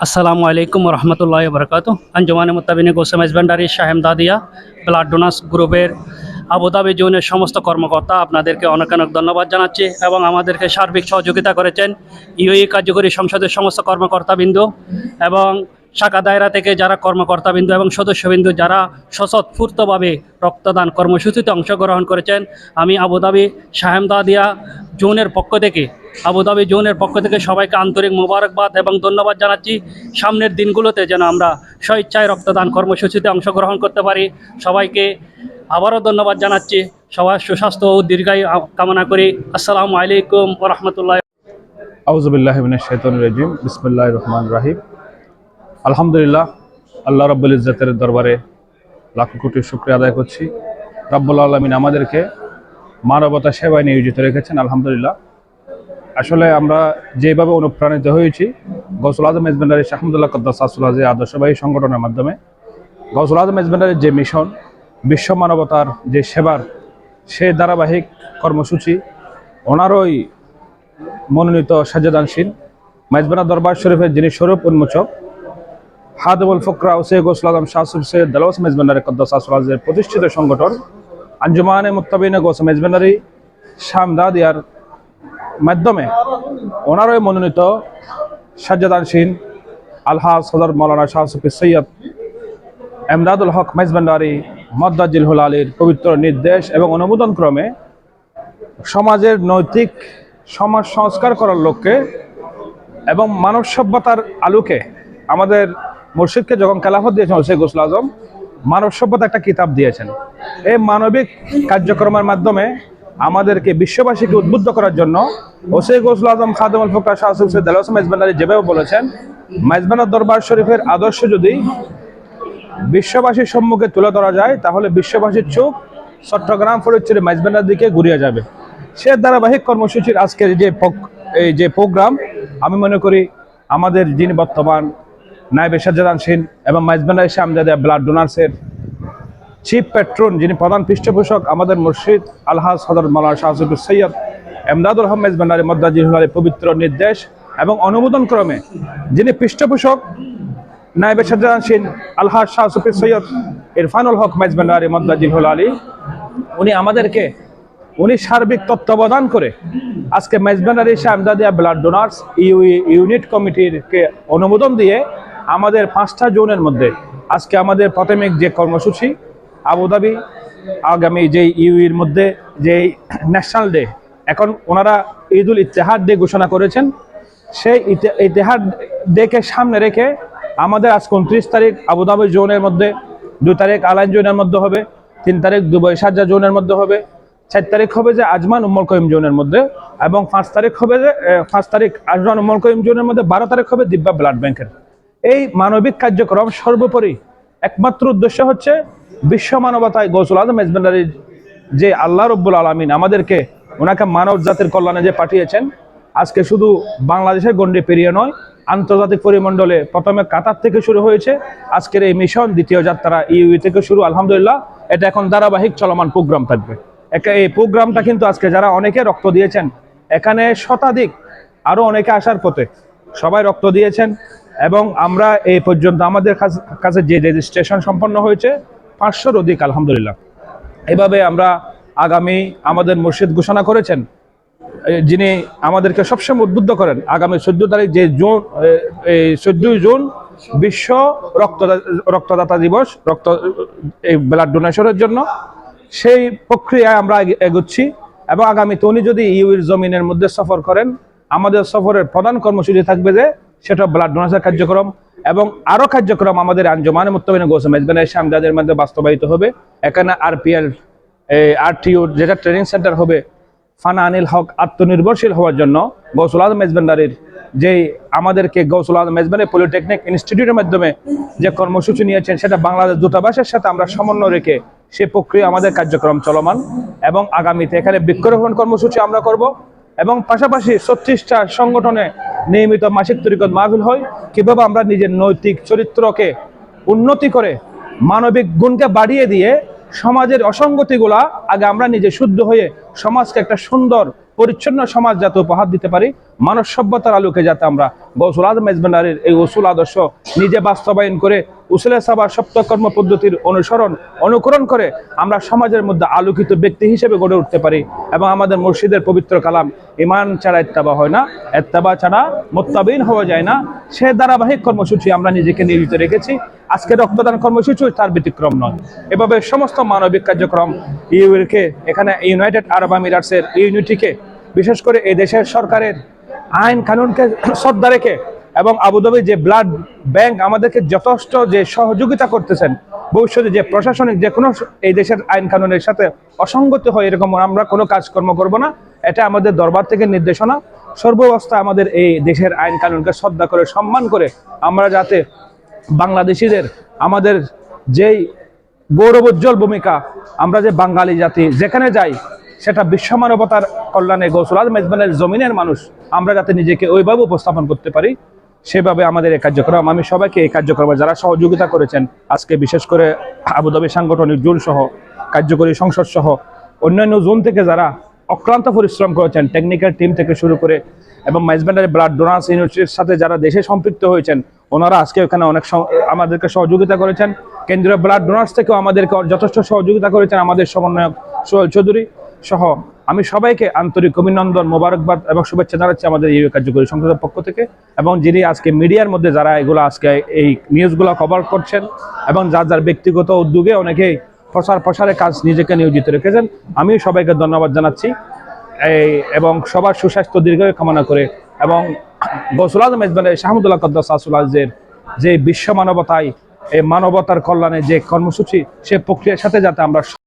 আসসালামু আলাইকুম রহমতুল্লাহ বরকাত আঞ্জমান মোতাবিন গোসেম এজবেন্ডারি শাহেম দাদিয়া ব্লাড ডোনাস গ্রুপের আবুধাবি জোনের সমস্ত কর্মকর্তা আপনাদেরকে অনেক অনেক ধন্যবাদ জানাচ্ছি এবং আমাদেরকে সার্বিক সহযোগিতা করেছেন ইউই কার্যকরী সংসদের সমস্ত কর্মকর্তাবৃন্দ এবং শাখা দায়রা থেকে যারা কর্মকর্তাবৃন্দ এবং সদস্যবৃন্দ যারা স্বতঃস্ফূর্তভাবে রক্তদান কর্মসূচিতে অংশগ্রহণ করেছেন, আমি আবুধাবি শাহেম দাদিয়া জোনের পক্ষ থেকে আবুধাবি জোনের পক্ষ থেকে সবাইকে আন্তরিক মোবারকবাদ এবং ধন্যবাদ জানাচ্ছি। সামনের দিনগুলোতে যেন আমরা স্বেচ্ছায় রক্তদান কর্মসূচিতে অংশগ্রহণ করতে পারি। সবাইকে আবারও ধন্যবাদ জানাচ্ছি। সবার সুস্বাস্থ্য ও দীর্ঘায়ু কামনা করি। আসসালামু আলাইকুম রহমতুল্লাহ আউজবিল্লাহ শৈতন রাজিম। বিসমুল্লাহ রহমান রাহিম। আলহামদুলিল্লাহ, আল্লাহ রব্বুল ইজ্জতের দরবারে লাখ কোটি শুক্রিয়া আদায় করছি। রব্বুল আলমিন আমাদেরকে মানবতা সেবায় নিয়োজিত রেখেছেন, আলহামদুলিল্লাহ। আসলে আমরা যেভাবে অনুপ্রাণিত হয়েছি গৌসুল আজম মেজবেন্ডারি শাহমদুল্লাহ কদ্দাসাসুল্লাহ যে আদর্শবাহী সংগঠনের মাধ্যমে গৌসুল আজম মেজবেন্ডারির যে মিশন, বিশ্ব মানবতার যে সেবার সে ধারাবাহিক কর্মসূচি, ওনারই মনোনীত সাজেদানশীল মাইজবানা দরবার শরীফের যিনি স্বরূপ উন্মোচক হাদবুল ফকরা ও সৈয়দ গোসল আলম শাহসুফ সৈয়দ দালাওয়াস মেজবান্ডারি কদ্দাসাসুল্লাহের প্রতিষ্ঠিত সংগঠন আঞ্জুমানে মুক্তাবিনে গোস মেজবান্ডারি শামদাদিয়ার মাধ্যমে ওনারই মনোনীত সাজ্জাদানশীন আলহাজ সদর মৌলানা শাহসুফি সৈয়দ এমদাদুল হক মেজবান্ডারি মদ্দাজিল হুল আলীর পবিত্র নির্দেশ এবং অনুমোদন ক্রমে সমাজের নৈতিক সমাজ সংস্কার করার লক্ষ্যে এবং মানব সভ্যতার আলোকে আমাদের মুর্শিদকে যখন খেলাফত দিয়েছেন শেখ গোসল আজম, মানব সভ্যতা একটা কিতাব দিয়েছেন। এই মানবিক কার্যক্রমের মাধ্যমে আমাদেরকে বিশ্ববাসীকে উদ্বুদ্ধ করার জন্য ওসে গোসল আজম খাদম আল ফকর, শাহ সৈয়দ আলহাম মেজবানারি যেভাবে বলেছেন, মেজবানার দরবার শরীফের আদর্শ যদি বিশ্ববাসীর সম্মুখে তুলে ধরা যায়, তাহলে বিশ্ববাসীর চোখ চট্টগ্রাম ফরিদপুরের মেজবানার দিকে ঘুরিয়ে যাবে। সে ধারাবাহিক কর্মসূচির আজকের যে এই যে প্রোগ্রাম, আমি মনে করি আমাদের যিনি বর্তমান নায়বে সাজ্জাদান সিন এবং মাইজবান্ডা এসে আমজাদিয়া ব্লাড ডোনার্সের চিফ পেট্রন যিনি প্রধান পৃষ্ঠপোষক আমাদের মুর্শিদ আলহাজ সদর মালানা শাহসুফুর সৈয়দ এমদাদুল আহমেদ বান্ডারি মদ্দাজিহুল্লাহের পবিত্র নির্দেশ এবং অনুমোদন ক্রমে যিনি পৃষ্ঠপোষক নায়বে সাজ্জাদান সিন আলহাজ শাহসুফি সৈয়দ ইরফানুল হক মেজবান্ডারি মদ্দাজিহুল আলী, উনি আমাদেরকে, উনি সার্বিক তত্ত্বাবধান করে আজকে মেজবান্ডারি শামদাদিয়া ব্লাড ডোনার্স ইউ ইউনিট কমিটিরকে অনুমোদন দিয়ে আমাদের পাঁচটা জোনের মধ্যে আজকে আমাদের প্রাথমিক যে কর্মসূচি, আবুধাবি, আগামী যে ইউইর মধ্যে যে ন্যাশনাল ডে, এখন ওনারা ঈদুল ইতিহাদ ডে ঘোষণা করেছেন। সেই ইতি- ইতিহাদ ডেকে সামনে রেখে আমাদের আজকে উনত্রিশ তারিখ আবুধাবি জোনের মধ্যে দুই তারিখ আলাইন জোনের মধ্যে হবে, তিন তারিখ দুবাই সাজ্জা জোনের মধ্যে হবে, চার তারিখ হবে যে আজমান উম্মল করিম জোনের মধ্যে এবং পাঁচ তারিখ হবে যে পাঁচ তারিখ আজমান উম্মল করিম জোনের মধ্যে, বারো তারিখ হবে দিব্যা ব্লাড ব্যাংকের। এই মানবিক কার্যক্রম সর্বোপরি একমাত্র উদ্দেশ্য হচ্ছে বিশ্ব মানবতায় গৌসুল আজম মেজবান্ডারির যে আল্লাহ রব্বুল আলমিন আমাদেরকে ওনাকে মানব জাতির কল্যাণে যে পাঠিয়েছেন, আজকে শুধু বাংলাদেশের গণ্ডি পেরিয়ে নয়, আন্তর্জাতিক পরিমণ্ডলে প্রথমে কাতার থেকে শুরু হয়েছে, আজকের এই মিশন, দ্বিতীয় যাত্রা ইউই থেকে শুরু, আলহামদুলিল্লাহ, এটা এখন ধারাবাহিক চলমান প্রোগ্রাম থাকবে। এই প্রোগ্রামটা কিন্তু আজকে যারা অনেকে রক্ত দিয়েছেন, এখানে শতাধিক, আরও অনেকে আসার পথে সবাই রক্ত দিয়েছেন এবং আমরা এই পর্যন্ত আমাদের কাছ- যে রেজিস্ট্রেশন সম্পন্ন হয়েছে, পাঁচশোর অধিক, আলহামদুলিল্লাহ। এভাবে আমরা আগামী আমাদের মসজিদ ঘোষণা করেছেন যিনি আমাদেরকে সবসময় উদ্বুদ্ধ করেন, আগামী চোদ্দ তারিখ যে জুন এই চোদ্দই জুন বিশ্ব রক্তদা রক্তদাতা দিবস, রক্ত এই ব্লাড ডোনেশনের জন্য, সেই প্রক্রিয়ায় আমরা এগ- এগোচ্ছি এবং আগামীতে উনি যদি ইউর জমিনের মধ্যে সফর করেন, আমাদের সফরের প্রধান কর্মসূচি থাকবে যে সেটা ব্লাড ডোনেশন কার্যক্রম এবং আরও কার্যক্রম আমাদের আঞ্জমানে মুক্তবিন গোসম মেজবানের সামদাদের মধ্যে বাস্তবায়িত হবে। এখানে আরপিএল আরটিউ যেটা ট্রেনিং সেন্টার হবে, ফানা আনিল হক আত্মনির্ভরশীল হওয়ার জন্য গৌসুল আজম মেজবান্ডারির যেই আমাদেরকে গৌসুল আজম মেজবানি পলিটেকনিক ইনস্টিটিউটের মাধ্যমে যে কর্মসূচি নিয়েছেন, সেটা বাংলাদেশ দূতাবাসের সাথে আমরা সমন্বয় রেখে সে প্রক্রিয়া আমাদের কার্যক্রম চলমান এবং আগামীতে এখানে বৃক্ষরোপণ কর্মসূচি আমরা করব এবং পাশাপাশি ছত্রিশটা সংগঠনে নিয়মিত মাসিক তরিকত মাহফিল হয়। কীভাবে আমরা নিজের নৈতিক চরিত্রকে উন্নতি করে মানবিক গুণকে বাড়িয়ে দিয়ে সমাজের অসঙ্গতিগুলা আগে আমরা নিজে শুদ্ধ হয়ে সমাজকে একটা সুন্দর, পরিচ্ছন্ন সমাজ যাতে উপহার দিতে পারি মানব সভ্যতার আলোকে যাতে আমরা গৌসুল আজম মেজবান্ডারের এই উসুল আদর্শ নিজে বাস্তবায়ন করে উসুলে সাবার সপ্তকর্ম পদ্ধতির অনুসরণ, অনুকরণ করে আমরা সমাজের মধ্যে আলোকিত ব্যক্তি হিসেবে গড়ে উঠতে পারি এবং আমাদের মসজিদের পবিত্র কালাম ইমান ছাড়া এত্তাবা হয় না এত্তাবা ছাড়া মোত্তাবিন হওয়া যায় না। সে ধারাবাহিক কর্মসূচি আমরা নিজেকে নিয়োজিত রেখেছি। আজকে রক্তদান কর্মসূচি তার ব্যতিক্রম নয়। এভাবে সমস্ত মানবিক কার্যক্রম ইউকে এখানে ইউনাইটেড আরব আমিরাটসের ইউনিটিকে, বিশেষ করে এই দেশের সরকারের আইন কানুনকে শ্রদ্ধা রেখে এবং আবুধাবি যে ব্লাড ব্যাংক আমাদেরকে যথেষ্ট যে সহযোগিতা করতেছেন, ভবিষ্যতে যে প্রশাসনিক যে কোনো এই দেশের আইন কানুনের সাথে অসঙ্গতি হয় এরকম আমরা কোনো কাজকর্ম করব না, এটা আমাদের দরবার থেকে নির্দেশনা। সর্বাবস্থা আমাদের এই দেশের আইন কানুনকে শ্রদ্ধা করে সম্মান করে আমরা যাতে বাংলাদেশিদের আমাদের যেই গৌরবোজ্জ্বল ভূমিকা, আমরা যে বাঙালি জাতি যেখানে যাই, সেটা বিশ্ব মানবতার কল্যাণে গৌসুল আজম মেজবানের জমিনের মানুষ, আমরা যাতে নিজেকে ওইভাবে উপস্থাপন করতে পারি, সেভাবে আমাদের এই কার্যক্রম, আমি সবাইকে এই কার্যক্রমে যারা সহযোগিতা করেছেন, আজকে বিশেষ করে আবুধাবি সাংগঠনিক জোন সহ, কার্যকরী সংসদ সহ, অন্যান্য জোন থেকে যারা অক্লান্ত পরিশ্রম করেছেন টেকনিক্যাল টিম থেকে শুরু করে, এবং মাইজব্যান্ডারি ব্লাড ডোনার্স ইউনিভার্সিটির সাথে যারা দেশে সম্পৃক্ত হয়েছেন, ওনারা আজকে ওখানে অনেক আমাদেরকে সহযোগিতা করেছেন। কেন্দ্রীয় ব্লাড ডোনার্স থেকেও আমাদেরকে যথেষ্ট সহযোগিতা করেছেন আমাদের সমন্বয়ক সোহেল চৌধুরী। সহ আমি সবাইকে আন্তরিক অভিনন্দন, মোবারকবাদ এবং শুভেচ্ছা জানাচ্ছি আমাদের এই কার্যকরী সংসদের পক্ষ থেকে এবং যিনি আজকে মিডিয়ার মধ্যে যারা এগুলো আজকে এই নিউজগুলো কভার করছেন এবং যার যার ব্যক্তিগত উদ্যোগে অনেকেই প্রসার প্রসারের কাজ নিজেকে নিয়োজিত রেখেছেন, আমি সবাইকে ধন্যবাদ জানাচ্ছি। এই এবং সবার সুস্বাস্থ্য দীর্ঘ কামনা করে এবং গৌসুল আজম মেজবানের শাহমুদুল্লাহ কদ্দাস আসুলাজের যে বিশ্ব মানবতায়, এই মানবতার কল্যাণে যে কর্মসূচি, সে প্রক্রিয়ার সাথে যাতে আমরা